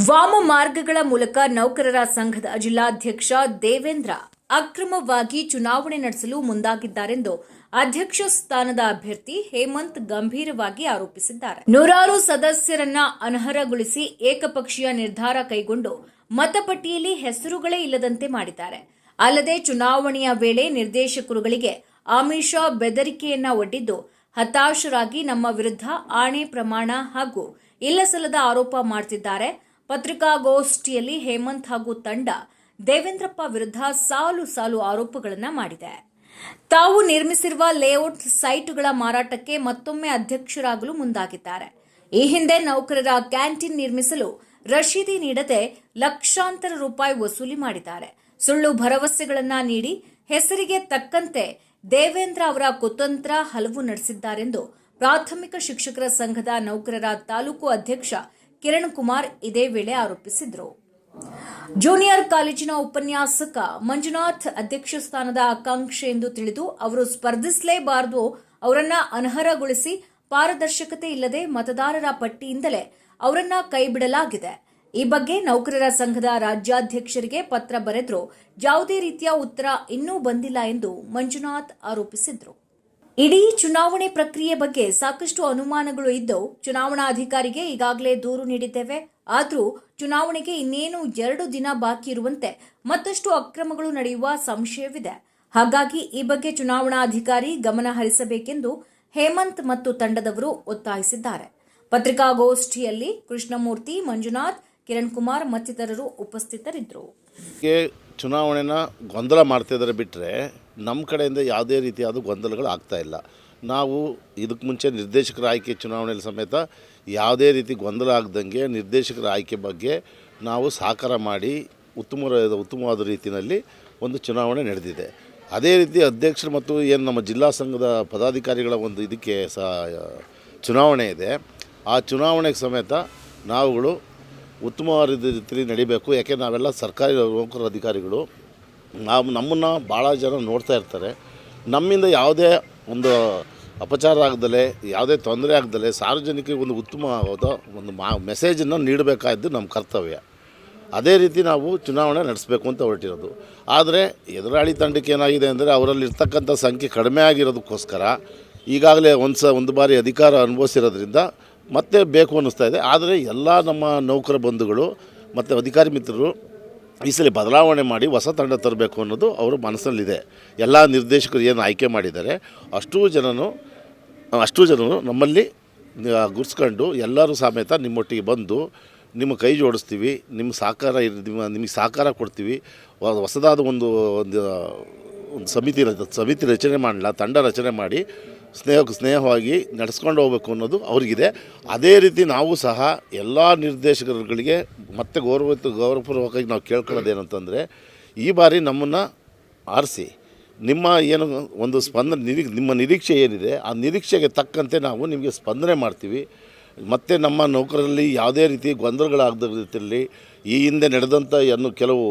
ವಾಮ ಮಾರ್ಗಗಳ ಮೂಲಕ ನೌಕರರ ಸಂಘದ ಜಿಲ್ಲಾಧ್ಯಕ್ಷ ದೇವೇಂದ್ರ ಅಕ್ರಮವಾಗಿ ಚುನಾವಣೆ ನಡೆಸಲು ಮುಂದಾಗಿದ್ದಾರೆಂದು ಅಧ್ಯಕ್ಷ ಸ್ಥಾನದ ಅಭ್ಯರ್ಥಿ ಹೇಮಂತ್ ಗಂಭೀರವಾಗಿ ಆರೋಪಿಸಿದ್ದಾರೆ. ನೂರಾರು ಸದಸ್ಯರನ್ನ ಅನರ್ಹಗೊಳಿಸಿ ಏಕಪಕ್ಷೀಯ ನಿರ್ಧಾರ ಕೈಗೊಂಡು ಮತಪಟ್ಟಿಯಲ್ಲಿ ಹೆಸರುಗಳೇ ಇಲ್ಲದಂತೆ ಮಾಡಿದ್ದಾರೆ. ಅಲ್ಲದೆ ಚುನಾವಣೆಯ ವೇಳೆ ನಿರ್ದೇಶಕರುಗಳಿಗೆ ಆಮಿಷ ಬೆದರಿಕೆಯನ್ನ ಒಡ್ಡಿದ್ದು ಹತಾಶರಾಗಿ ನಮ್ಮ ವಿರುದ್ಧ ಆಣೆ ಪ್ರಮಾಣ ಹಾಗೂ ಇಲ್ಲಸಲ್ಲದ ಆರೋಪ ಮಾಡ್ತಿದ್ದಾರೆ. ಪತ್ರಿಕಾಗೋಷ್ಠಿಯಲ್ಲಿ ಹೇಮಂತ್ ಹಾಗೂ ತಂಡ ದೇವೇಂದ್ರಪ್ಪ ವಿರುದ್ಧ ಸಾಲು ಸಾಲು ಆರೋಪಗಳನ್ನು ಮಾಡಿದೆ. ತಾವು ನಿರ್ಮಿಸಿರುವ ಲೇಔಟ್ ಸೈಟ್ಗಳ ಮಾರಾಟಕ್ಕೆ ಮತ್ತೊಮ್ಮೆ ಅಧ್ಯಕ್ಷರಾಗಲು ಮುಂದಾಗಿದ್ದಾರೆ. ಈ ಹಿಂದೆ ನೌಕರರ ಕ್ಯಾಂಟೀನ್ ನಿರ್ಮಿಸಲು ರಶೀದಿ ನೀಡದೆ ಲಕ್ಷಾಂತರ ರೂಪಾಯಿ ವಸೂಲಿ ಮಾಡಿದ್ದಾರೆ. ಸುಳ್ಳು ಭರವಸೆಗಳನ್ನ ನೀಡಿ ಹೆಸರಿಗೆ ತಕ್ಕಂತೆ ದೇವೇಂದ್ರ ಅವರ ಕುತಂತ್ರ ಹಲವು ನಡೆಸಿದ್ದಾರೆಂದು ಪ್ರಾಥಮಿಕ ಶಿಕ್ಷಕರ ಸಂಘದ ನೌಕರರ ತಾಲೂಕು ಅಧ್ಯಕ್ಷ ಕಿರಣ್ ಕುಮಾರ್ ಇದೇ ವೇಳೆ ಆರೋಪಿಸಿದ್ರು. ಜೂನಿಯರ್ ಕಾಲೇಜಿನ ಉಪನ್ಯಾಸಕ ಮಂಜುನಾಥ್ ಅಧ್ಯಕ್ಷ ಸ್ಥಾನದ ಆಕಾಂಕ್ಷೆ ಎಂದು ತಿಳಿದು ಅವರು ಸ್ಪರ್ಧಿಸಲೇಬಾರದು, ಅವರನ್ನ ಅನರ್ಹಗೊಳಿಸಿ ಪಾರದರ್ಶಕತೆ ಇಲ್ಲದೆ ಮತದಾರರ ಪಟ್ಟಿಯಿಂದಲೇ ಅವರನ್ನ ಕೈಬಿಡಲಾಗಿದೆ. ಈ ಬಗ್ಗೆ ನೌಕರರ ಸಂಘದ ರಾಜ್ಯಾಧ್ಯಕ್ಷರಿಗೆ ಪತ್ರ ಬರೆದರೂ. ಯಾವುದೇ ರೀತಿಯ ಉತ್ತರ ಇನ್ನೂ ಬಂದಿಲ್ಲ ಎಂದು ಮಂಜುನಾಥ್ ಆರೋಪಿಸಿದರು. ಇಡೀ ಚುನಾವಣೆ ಪ್ರಕ್ರಿಯೆ ಬಗ್ಗೆ ಸಾಕಷ್ಟು ಅನುಮಾನಗಳು ಇದ್ದು, ಚುನಾವಣಾಧಿಕಾರಿಗೆ ಈಗಾಗಲೇ ದೂರು ನೀಡಿದ್ದೇವೆ. ಆದರೂ ಚುನಾವಣೆಗೆ ಇನ್ನೇನು ಎರಡು ದಿನ ಬಾಕಿ ಇರುವಂತೆ ಮತ್ತಷ್ಟು ಅಕ್ರಮಗಳು ನಡೆಯುವ ಸಂಶಯವಿದೆ. ಹಾಗಾಗಿ ಈ ಬಗ್ಗೆ ಚುನಾವಣಾಧಿಕಾರಿ ಗಮನ ಹರಿಸಬೇಕೆಂದು ಹೇಮಂತ್ ಮತ್ತು ತಂಡದವರು ಒತ್ತಾಯಿಸಿದ್ದಾರೆ. ಪತ್ರಿಕಾಗೋಷ್ಠಿಯಲ್ಲಿ ಕೃಷ್ಣಮೂರ್ತಿ, ಮಂಜುನಾಥ್ ಕಿರಣ್ ಕುಮಾರ್ ಮತ್ತಿತರರು ಉಪಸ್ಥಿತರಿದ್ದರು. ಚುನಾವಣೆನ ಗೊಂದಲ ಮಾಡ್ತಿದ್ದಾರೆ ಬಿಟ್ಟರೆ ನಮ್ಮ ಕಡೆಯಿಂದ ಯಾವುದೇ ರೀತಿಯಾದ ಗೊಂದಲಗಳು ಆಗ್ತಾಯಿಲ್ಲ ನಾವು ಇದಕ್ಕೆ ಮುಂಚೆ ನಿರ್ದೇಶಕರ ಆಯ್ಕೆ ಚುನಾವಣೆಯಲ್ಲಿ ಸಮೇತ ಯಾವುದೇ ರೀತಿ ಗೊಂದಲ ಆಗ್ದಂಗೆ ನಿರ್ದೇಶಕರ ಆಯ್ಕೆ ಬಗ್ಗೆ ನಾವು ಸಹಕಾರ ಮಾಡಿ ಉತ್ತಮ ಉತ್ತಮವಾದ ರೀತಿಯಲ್ಲಿ ಒಂದು ಚುನಾವಣೆ ನಡೆದಿದೆ. ಅದೇ ರೀತಿ ಅಧ್ಯಕ್ಷರು ಮತ್ತು ಏನು ನಮ್ಮ ಜಿಲ್ಲಾ ಸಂಘದ ಪದಾಧಿಕಾರಿಗಳ ಒಂದು ಇದಕ್ಕೆ ಸಹ ಚುನಾವಣೆ ಇದೆ. ಆ ಚುನಾವಣೆಗೆ ಸಮೇತ ನಾವುಗಳು ಉತ್ತಮವಾದ ರೀತಿಯಲ್ಲಿ ನಡಿಬೇಕು. ಯಾಕೆ, ನಾವೆಲ್ಲ ಸರ್ಕಾರಿ ನೌಕರ ಅಧಿಕಾರಿಗಳು. ನಾವು ನಮ್ಮನ್ನು ಭಾಳ ಜನ ನೋಡ್ತಾ ಇರ್ತಾರೆ. ನಮ್ಮಿಂದ ಯಾವುದೇ ಒಂದು ಅಪಚಾರ ಆಗದಲೆ, ಯಾವುದೇ ತೊಂದರೆ ಆಗದಲೆ, ಸಾರ್ವಜನಿಕರಿಗೆ ಒಂದು ಉತ್ತಮವಾದ ಒಂದು ಮಾ, ಮೆಸೇಜನ್ನು ನೀಡಬೇಕಾದ್ದು ನಮ್ಮ ಕರ್ತವ್ಯ. ಅದೇ ರೀತಿ ನಾವು ಚುನಾವಣೆ ನಡೆಸಬೇಕು ಅಂತ ಹೊರಟಿರೋದು. ಆದರೆ ಎದುರಾಳಿ ತಂಡಕ್ಕೆ ಏನಾಗಿದೆ ಅಂದರೆ ಅವರಲ್ಲಿ ಇರ್ತಕ್ಕಂಥ ಸಂಖ್ಯೆ ಕಡಿಮೆ ಆಗಿರೋದಕ್ಕೋಸ್ಕರ ಈಗಾಗಲೇ ಒಂದು ಸ, ಒಂದು ಬಾರಿ ಅಧಿಕಾರ ಅನುಭವಿಸಿರೋದ್ರಿಂದ ಮತ್ತೆ ಬೇಕು ಅನ್ನಿಸ್ತಾ ಇದೆ. ಆದರೆ ಎಲ್ಲ ನಮ್ಮ ನೌಕರ ಬಂಧುಗಳು ಮತ್ತು ಅಧಿಕಾರಿ ಮಿತ್ರರು ಈ ಸಲ ಬದಲಾವಣೆ ಮಾಡಿ ಹೊಸ ತಂಡ ತರಬೇಕು ಅನ್ನೋದು ಅವರ ಮನಸ್ಸಲ್ಲಿದೆ. ಎಲ್ಲ ನಿರ್ದೇಶಕರು ಏನು ಆಯ್ಕೆ ಮಾಡಿದ್ದಾರೆ, ಅಷ್ಟೂ ಜನನು, ಅಷ್ಟೂ ಜನರು ನಮ್ಮಲ್ಲಿ ಗುರ್ಸ್ಕೊಂಡು ಎಲ್ಲರೂ ಸಮೇತ ನಿಮ್ಮೊಟ್ಟಿಗೆ ಬಂದು ನಿಮ್ಮ ಕೈ ಜೋಡಿಸ್ತೀವಿ ನಿಮ್ಮ ಸಹಕಾರ ನಿಮ್ಮ, ನಿಮಗೆ ಸಹಕಾರ ಕೊಡ್ತೀವಿ ಹೊಸದಾದ ಒಂದು ಒಂದು ಒಂದು ಸಮಿತಿ ಸಮಿತಿ ರಚನೆ ಮಾಡಲ್ಲ ತಂಡ ರಚನೆ ಮಾಡಿ ಸ್ನೇಹ, ಸ್ನೇಹವಾಗಿ ನಡೆಸ್ಕೊಂಡು ಹೋಗ್ಬೇಕು ಅನ್ನೋದು ಅವ್ರಿಗಿದೆ. ಅದೇ ರೀತಿ ನಾವು ಸಹ ಎಲ್ಲ ನಿರ್ದೇಶಕರುಗಳಿಗೆ ಮತ್ತೆ ಗೌರವ ಗೌರವಪೂರ್ವಕವಾಗಿ ನಾವು ಕೇಳ್ಕೊಳ್ಳೋದೇನಂತಂದರೆ, ಈ ಬಾರಿ ನಮ್ಮನ್ನು ಆರಿಸಿ, ನಿಮ್ಮ ಏನು ಒಂದು ಸ್ಪಂದನೆ ನಿರೀ, ನಿಮ್ಮ ನಿರೀಕ್ಷೆ ಏನಿದೆ, ಆ ನಿರೀಕ್ಷೆಗೆ ತಕ್ಕಂತೆ ನಾವು ನಿಮಗೆ ಸ್ಪಂದನೆ ಮಾಡ್ತೀವಿ. ಮತ್ತು ನಮ್ಮ ನೌಕರರಲ್ಲಿ ಯಾವುದೇ ರೀತಿ ಗೊಂದಲಗಳಾಗದ ರೀತಿಯಲ್ಲಿ ಈ ಹಿಂದೆ ನಡೆದಂಥ ಏನು ಕೆಲವು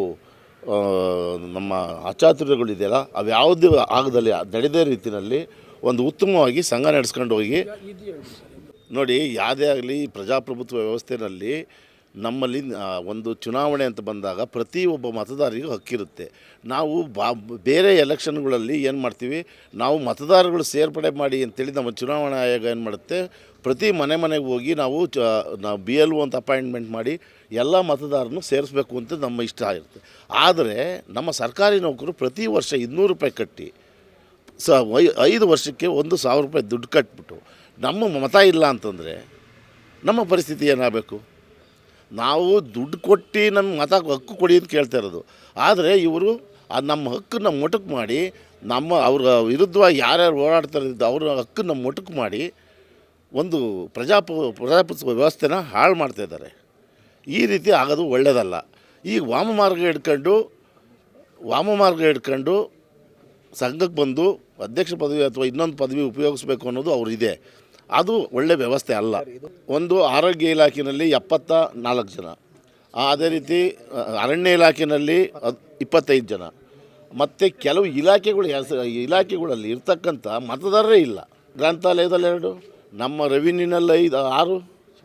ನಮ್ಮ ಅಚಾತುರ್ಯಗಳಿದೆಯಲ್ಲ ಅವ್ಯಾವುದು ಆಗದಲ್ಲಿ, ನಡೆದೇ ರೀತಿಯಲ್ಲಿ ಒಂದು ಉತ್ತಮವಾಗಿ ಸಂಘ ನಡೆಸ್ಕೊಂಡು ಹೋಗಿ. ನೋಡಿ, ಯಾವುದೇ ಆಗಲಿ ಪ್ರಜಾಪ್ರಭುತ್ವ ವ್ಯವಸ್ಥೆಯಲ್ಲಿ ನಮ್ಮಲ್ಲಿ ಒಂದು ಚುನಾವಣೆ ಅಂತ ಬಂದಾಗ ಪ್ರತಿ ಒಬ್ಬ ಮತದಾರರಿಗೂ ಹಕ್ಕಿರುತ್ತೆ. ನಾವು ಬಾ, ಬೇರೆ ಎಲೆಕ್ಷನ್ಗಳಲ್ಲಿ ಏನು ಮಾಡ್ತೀವಿ? ನಾವು ಮತದಾರಗಳು ಸೇರ್ಪಡೆ ಮಾಡಿ ಅಂತೇಳಿ ನಮ್ಮ ಚುನಾವಣಾ ಆಯೋಗ ಏನು ಮಾಡುತ್ತೆ? ಪ್ರತಿ ಮನೆ ಮನೆಗೆ ಹೋಗಿ ನಾವು ಚ, ನಾವು ಬಿ ಎಲ್ ಅಂತ ಅಪಾಯಿಂಟ್ಮೆಂಟ್ ಮಾಡಿ ಎಲ್ಲ ಮತದಾರನು ಸೇರಿಸ್ಬೇಕು ಅಂತ ನಮ್ಮ ಇಷ್ಟ ಇರುತ್ತೆ ಆದರೆ ನಮ್ಮ ಸರ್ಕಾರಿ ನೌಕರು ಪ್ರತಿ ವರ್ಷ ಇನ್ನೂರು ರೂಪಾಯಿ ಕಟ್ಟಿ ಸ ಐದು ವರ್ಷಕ್ಕೆ ಒಂದು ಸಾವಿರ ರೂಪಾಯಿ ದುಡ್ಡು ಕಟ್ಬಿಟ್ಟು ನಮ್ಮ ಮತ ಇಲ್ಲ ಅಂತಂದರೆ ನಮ್ಮ ಪರಿಸ್ಥಿತಿ ಏನಾಗಬೇಕು? ನಾವು ದುಡ್ಡು ಕೊಟ್ಟು ನಮ್ಮ ಮತ ಹಕ್ಕು ಕೊಡಿ ಅಂತ ಕೇಳ್ತಾ ಇರೋದು. ಆದರೆ ಇವರು ನಮ್ಮ ಹಕ್ಕನ್ನು ಮೊಟಕು ಮಾಡಿ ನಮ್ಮ ಅವ್ರ ವಿರುದ್ಧವಾಗಿ ಯಾರ್ಯಾರು ಓಡಾಡ್ತಾರಿದ್ದು ಅವ್ರ ಹಕ್ಕನ್ನು ಮೊಟಕು ಮಾಡಿ ಒಂದು ಪ್ರಜಾಪ, ಪ್ರಜಾಪ್ರಭುತ್ವ ವ್ಯವಸ್ಥೆನ ಹಾಳು ಮಾಡ್ತಾ ಇದ್ದಾರೆ. ಈ ರೀತಿ ಆಗೋದು ಒಳ್ಳೆಯದಲ್ಲ ಈಗ ವಾಮ ಮಾರ್ಗ ಹಿಡ್ಕೊಂಡು ವಾಮ ಮಾರ್ಗ ಹಿಡ್ಕೊಂಡು ಸಂಘಕ್ಕೆ ಬಂದು ಅಧ್ಯಕ್ಷ ಪದವಿ ಅಥವಾ ಇನ್ನೊಂದು ಪದವಿ ಉಪಯೋಗಿಸ್ಬೇಕು ಅನ್ನೋದು ಅವರಿದೆ ಅದು ಒಳ್ಳೆ ವ್ಯವಸ್ಥೆ ಅಲ್ಲ. ಒಂದು ಆರೋಗ್ಯ ಇಲಾಖೆಯಲ್ಲಿ ಎಪ್ಪತ್ತ ನಾಲ್ಕು ಜನ. ಅದೇ ರೀತಿ ಅರಣ್ಯ ಇಲಾಖೆಯಲ್ಲಿ ಇಪ್ಪತ್ತೈದು ಜನ. ಮತ್ತು ಕೆಲವು ಇಲಾಖೆಗಳು ಇಲಾಖೆಗಳಲ್ಲಿ ಇರ್ತಕ್ಕಂಥ ಮತದಾರರೇ ಇಲ್ಲ. ಗ್ರಂಥಾಲಯದಲ್ಲಿ ಎರಡು, ನಮ್ಮ ರೆವಿನ್ಯೂನಲ್ಲಿ ಐದು, ಆರು,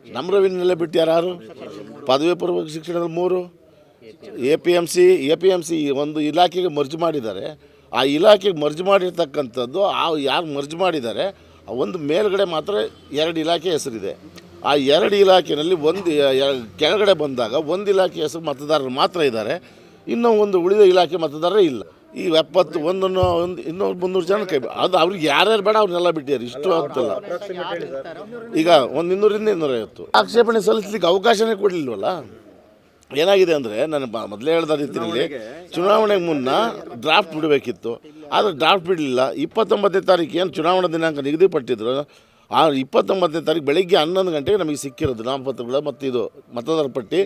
ನಮ್ಮ ರೆವಿನ್ಯೂನಲ್ಲೇ ಬಿಟ್ಟು ಯಾರು ಪದವಿ ಪೂರ್ವ ಶಿಕ್ಷಣದಲ್ಲಿ ಮೂರು. A P M C A P M C ಒಂದು ಇಲಾಖೆಗೆ ಮರ್ಜ್ ಮಾಡಿದ್ದಾರೆ. ಆ ಇಲಾಖೆಗೆ ಮರ್ಜ್ ಮಾಡಿರ್ತಕ್ಕಂಥದ್ದು, ಆ ಯಾರು ಮರ್ಜ್ ಮಾಡಿದ್ದಾರೆ ಒಂದು ಮೇಲ್ಗಡೆ ಮಾತ್ರ ಎರಡು ಇಲಾಖೆ ಹೆಸರಿದೆ. ಆ ಎರಡು ಇಲಾಖೆಯಲ್ಲಿ ಒಂದು ಕೆಳಗಡೆ ಬಂದಾಗ ಒಂದು ಇಲಾಖೆ ಹೆಸರು ಮತದಾರರು ಮಾತ್ರ ಇದ್ದಾರೆ. ಇನ್ನೂ ಒಂದು ಉಳಿದ ಇಲಾಖೆ ಮತದಾರರೇ ಇಲ್ಲ. ಈ ಎಪ್ಪತ್ತು ಒಂದನ್ನು, ಒಂದು ಇನ್ನೂರು ಮುನ್ನೂರು ಜನ ಕೈ, ಅದು ಅವ್ರಿಗೆ ಯಾರ್ಯಾರು ಬೇಡ ಅವ್ರನ್ನೆಲ್ಲ ಬಿಟ್ಟಿದ್ದಾರೆ. ಇಷ್ಟು ಆಗ್ತಲ್ಲ ಈಗ ಒಂದು ಇನ್ನೂರಿಂದ ಇನ್ನೂರೈವತ್ತು. ಆಕ್ಷೇಪಣೆ ಸಲ್ಲಿಸಲಿಕ್ಕೆ ಅವಕಾಶನೇ ಕೊಡಲಿಲ್ವಲ್ಲ? ಏನಾಗಿದೆ ಅಂದರೆ ನಾನು ಮೊದಲೇ ಹೇಳಿದ ರೀತಿಯಲ್ಲಿ ಚುನಾವಣೆಗೆ ಮುನ್ನ ಡ್ರಾಫ್ಟ್ ಬಿಡಬೇಕಿತ್ತು. ಆದರೆ ಡ್ರಾಫ್ಟ್ ಬಿಡಲಿಲ್ಲ. ಇಪ್ಪತ್ತೊಂಬತ್ತನೇ ತಾರೀಕು ಏನು ಚುನಾವಣಾ ದಿನಾಂಕ ನಿಗದಿಪಟ್ಟಿದ್ರು ಆ ಇಪ್ಪತ್ತೊಂಬತ್ತನೇ ತಾರೀಕು ಬೆಳಿಗ್ಗೆ ಹನ್ನೊಂದು ಗಂಟೆಗೆ ನಮಗೆ ಸಿಕ್ಕಿರೋದು ನಾಮಪತ್ರಗಳು ಮತ್ತು ಇದು ಮತದಾರ ಪಟ್ಟಿ.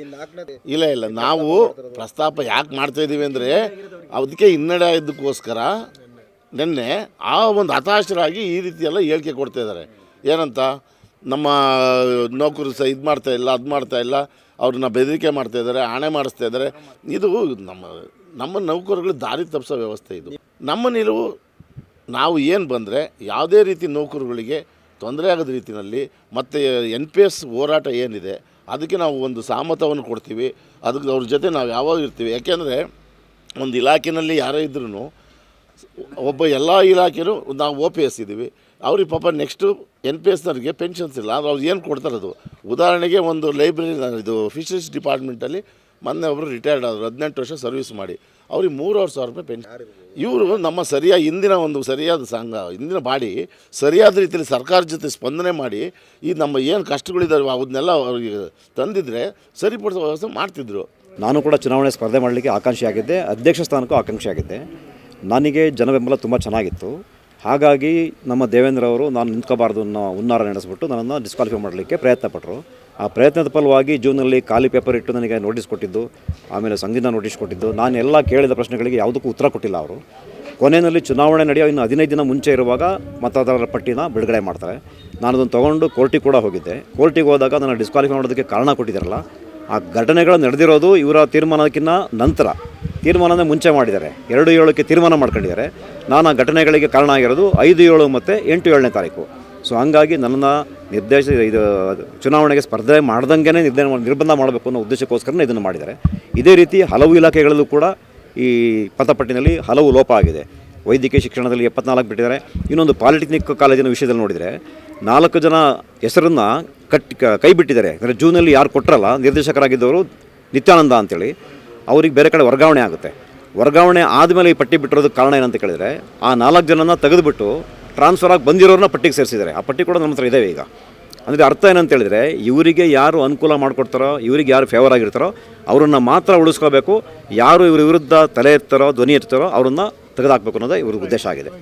ಇಲ್ಲ ಇಲ್ಲ. ನಾವು ಪ್ರಸ್ತಾಪ ಯಾಕೆ ಮಾಡ್ತಾ ಇದ್ದೀವಿ ಅಂದರೆ ಅದಕ್ಕೆ ಹಿನ್ನಡೆ ಆಗಿದ್ದಕ್ಕೋಸ್ಕರ ನಿನ್ನೆ ಆ ಒಂದು ಹತಾಶರಾಗಿ ಈ ರೀತಿಯೆಲ್ಲ ಹೇಳಿಕೆ ಕೊಡ್ತಾ ಇದ್ದಾರೆ. ಏನಂತ? ನಮ್ಮ ನೌಕರು ಸಹ ಇದು ಮಾಡ್ತಾ ಇಲ್ಲ, ಅದು ಮಾಡ್ತಾ ಇಲ್ಲ, ಅವ್ರನ್ನ ಬೆದರಿಕೆ ಮಾಡ್ತಾ ಇದ್ದಾರೆ, ಆಣೆ ಮಾಡಿಸ್ತಾ ಇದ್ದಾರೆ. ಇದು ನಮ್ಮ ನಮ್ಮ ನೌಕರುಗಳು ದಾರಿ ತಪ್ಪಿಸೋ ವ್ಯವಸ್ಥೆ ಇದು. ನಮ್ಮ ನಿಲುವು ನಾವು ಏನು ಬಂದರೆ ಯಾವುದೇ ರೀತಿ ನೌಕರುಗಳಿಗೆ ತೊಂದರೆ ಆಗದ ರೀತಿಯಲ್ಲಿ ಮತ್ತು ಎನ್ ಪಿ ಎಸ್ ಹೋರಾಟ ಏನಿದೆ, ಅದಕ್ಕೆ ನಾವು ಒಂದು ಸಹಮತವನ್ನು ಕೊಡ್ತೀವಿ, ಅದಕ್ಕೆ ಅವ್ರ ಜೊತೆ ನಾವು ಯಾವಾಗ ಇರ್ತೀವಿ. ಯಾಕೆಂದರೆ ಒಂದು ಇಲಾಖೆಯಲ್ಲಿ ಯಾರೇ ಇದ್ರೂ ಒಬ್ಬ ಎಲ್ಲ ಇಲಾಖೆಯೂ ನಾವು ಒ ಪಿ ಎಸ್ ಇದ್ದೀವಿ. ಅವ್ರಿಗೆ ಪಾಪ ನೆಕ್ಸ್ಟು ಎನ್ ಪಿ ಎಸ್ನವ್ರಿಗೆ ಪೆನ್ಷನ್ಸ್ ಇಲ್ಲ. ಅಂದ್ರೆ ಅವ್ರು ಏನು ಕೊಡ್ತಾರೆ ಅದು? ಉದಾಹರಣೆಗೆ ಒಂದು ಲೈಬ್ರರಿ ಇದು ಫಿಶರೀಸ್ ಡಿಪಾರ್ಟ್ಮೆಂಟಲ್ಲಿ ಮೊನ್ನೆ ಒಬ್ಬರು ರಿಟೈರ್ಡ್ ಆದರು, ಹದಿನೆಂಟು ವರ್ಷ ಸರ್ವಿಸ್ ಮಾಡಿ. ಅವ್ರಿಗೆ ಮೂರುವರೆ ಸಾವಿರ ರೂಪಾಯಿ ಪೆನ್ಷನ್ ಇವರು ನಮ್ಮ ಸರಿಯಾದ ಇಂದಿನ ಒಂದು ಸರಿಯಾದ ಸಂಘ ಇಂದಿನ ಬಾಡಿ ಸರಿಯಾದ ರೀತಿಯಲ್ಲಿ ಸರ್ಕಾರ ಜೊತೆ ಸ್ಪಂದನೆ ಮಾಡಿ ಈ ನಮ್ಮ ಏನು ಕಷ್ಟಗಳಿದ್ದಾವೆ ಅದನ್ನೆಲ್ಲ ಅವ್ರಿಗೆ ತಂದಿದ್ರೆ ಸರಿಪಡಿಸೋ ವ್ಯವಸ್ಥೆ ಮಾಡ್ತಿದ್ರು. ನಾನು ಕೂಡ ಚುನಾವಣೆ ಸ್ಪರ್ಧೆ ಮಾಡಲಿಕ್ಕೆ ಆಕಾಂಕ್ಷಿಯಾಗಿದ್ದೆ. ಅಧ್ಯಕ್ಷ ಸ್ಥಾನಕ್ಕೂ ಆಕಾಂಕ್ಷಿಯಾಗಿದ್ದೆ. ನನಗೆ ಜನ ಬೆಂಬಲ ತುಂಬ ಚೆನ್ನಾಗಿತ್ತು. ಹಾಗಾಗಿ ನಮ್ಮ ದೇವೇಂದ್ರ ಅವರು ನಾನು ನಿಂತ್ಕೋಬಾರ್ದು ಅನ್ನೋ ಹುನ್ನಾರ ನಡೆಸ್ಬಿಟ್ಟು ನನ್ನನ್ನು ಡಿಸ್ಕ್ವಾಲಿಫೈ ಮಾಡಲಿಕ್ಕೆ ಪ್ರಯತ್ನ ಪಟ್ಟರು ಆ ಪ್ರಯತ್ನದ ಫಲವಾಗಿ ಜೂನಲ್ಲಿ ಖಾಲಿ ಪೇಪರ್ ಇಟ್ಟು ನನಗೆ ನೋಟಿಸ್ ಕೊಟ್ಟಿದ್ದು, ಆಮೇಲೆ ಸಂಘದ ನೋಟಿಸ್ ಕೊಟ್ಟಿದ್ದು, ನಾನು ಎಲ್ಲ ಕೇಳಿದ ಪ್ರಶ್ನೆಗಳಿಗೆ ಯಾವುದಕ್ಕೂ ಉತ್ತರ ಕೊಟ್ಟಿಲ್ಲ ಅವರು. ಕೊನೆಯಲ್ಲಿ ಚುನಾವಣೆ ನಡೆಯೋ ಇನ್ನು ಹದಿನೈದು ದಿನ ಮುಂಚೆ ಇರುವಾಗ ಮತದಾರರ ಪಟ್ಟಿನ ಬಿಡುಗಡೆ ಮಾಡ್ತಾರೆ. ನಾನು ಅದನ್ನು ತೊಗೊಂಡು ಕೋರ್ಟಿಗೆ ಕೂಡ ಹೋಗಿದ್ದೆ. ಕೋರ್ಟಿಗೆ ಹೋದಾಗ ನನ್ನ ಡಿಸ್ಕ್ವಾಲಿಫೈ ಮಾಡೋದಕ್ಕೆ ಕಾರಣ ಕೊಟ್ಟಿದ್ದಾರಲ್ಲ, ಆ ಘಟನೆಗಳು ನಡೆದಿರೋದು ಇವರ ತೀರ್ಮಾನಕ್ಕಿಂತ ನಂತರ. ತೀರ್ಮಾನನೇ ಮುಂಚೆ ಮಾಡಿದ್ದಾರೆ. ಎರಡು ಏಳಕ್ಕೆ ತೀರ್ಮಾನ ಮಾಡ್ಕೊಂಡಿದ್ದಾರೆ. ನಾನು ಘಟನೆಗಳಿಗೆ ಕಾರಣ ಆಗಿರೋದು ಐದು ಏಳು ಮತ್ತು ಎಂಟು ಏಳನೇ ತಾರೀಕು. ಸೊ ಹಂಗಾಗಿ ನನ್ನನ್ನು ನಿರ್ದೇಶ ಇದು ಚುನಾವಣೆಗೆ ಸ್ಪರ್ಧೆ ಮಾಡ್ದಂಗೆ ನಿರ್ಧಾರ ನಿರ್ಬಂಧ ಮಾಡಬೇಕು ಅನ್ನೋ ಉದ್ದೇಶಕ್ಕೋಸ್ಕರನೇ ಇದನ್ನು ಮಾಡಿದ್ದಾರೆ. ಇದೇ ರೀತಿ ಹಲವು ಇಲಾಖೆಗಳಲ್ಲೂ ಕೂಡ ಈ ಪಥಪಟ್ಟಿನಲ್ಲಿ ಹಲವು ಲೋಪ ಆಗಿದೆ. ವೈದ್ಯಕೀಯ ಶಿಕ್ಷಣದಲ್ಲಿ ಎಪ್ಪತ್ನಾಲ್ಕು ಬಿಟ್ಟಿದ್ದಾರೆ. ಇನ್ನೊಂದು ಪಾಲಿಟೆಕ್ನಿಕ್ ಕಾಲೇಜಿನ ವಿಷಯದಲ್ಲಿ ನೋಡಿದರೆ ನಾಲ್ಕು ಜನ ಹೆಸರನ್ನು ಕಟ್, ಕೈ ಬಿಟ್ಟಿದ್ದಾರೆ. ಅಂದರೆ ಜೂನಲ್ಲಿ ಯಾರು ಕೊಟ್ಟರಲ್ಲ ನಿರ್ದೇಶಕರಾಗಿದ್ದವರು ನಿತ್ಯಾನಂದ ಅಂತೇಳಿ. ಅವ್ರಿಗೆ ಬೇರೆ ಕಡೆ ವರ್ಗಾವಣೆ ಆಗುತ್ತೆ. ವರ್ಗಾವಣೆ ಆದಮೇಲೆ ಈ ಪಟ್ಟಿ ಬಿಟ್ಟಿರೋದಕ್ಕೆ ಕಾರಣ ಏನಂತ ಕೇಳಿದರೆ, ಆ ನಾಲ್ಕು ಜನನ ತೆಗೆದುಬಿಟ್ಟು ಟ್ರಾನ್ಸ್ಫರ್ ಆಗಿ ಬಂದಿರೋರನ್ನ ಪಟ್ಟಿಗೆ ಸೇರಿಸಿದ್ದಾರೆ. ಆ ಪಟ್ಟಿ ಕೂಡ ನಮ್ಮ ಹತ್ರ ಈಗ. ಅಂದರೆ ಅರ್ಥ ಏನಂತ ಹೇಳಿದರೆ, ಇವರಿಗೆ ಯಾರು ಅನುಕೂಲ ಮಾಡಿಕೊಡ್ತಾರೋ, ಇವರಿಗೆ ಯಾರು ಫೇವರ್ ಆಗಿರ್ತಾರೋ, ಅವರನ್ನು ಮಾತ್ರ ಉಳಿಸ್ಕೋಬೇಕು. ಯಾರು ಇವ್ರ ವಿರುದ್ಧ ತಲೆ ಎತ್ತಾರೋ, ಧ್ವನಿ ಎತ್ತಾರೋ ಅವರನ್ನು ತೆಗೆದುಹಾಕಬೇಕು ಅನ್ನೋದೇ ಇವ್ರ ಉದ್ದೇಶ ಆಗಿದೆ.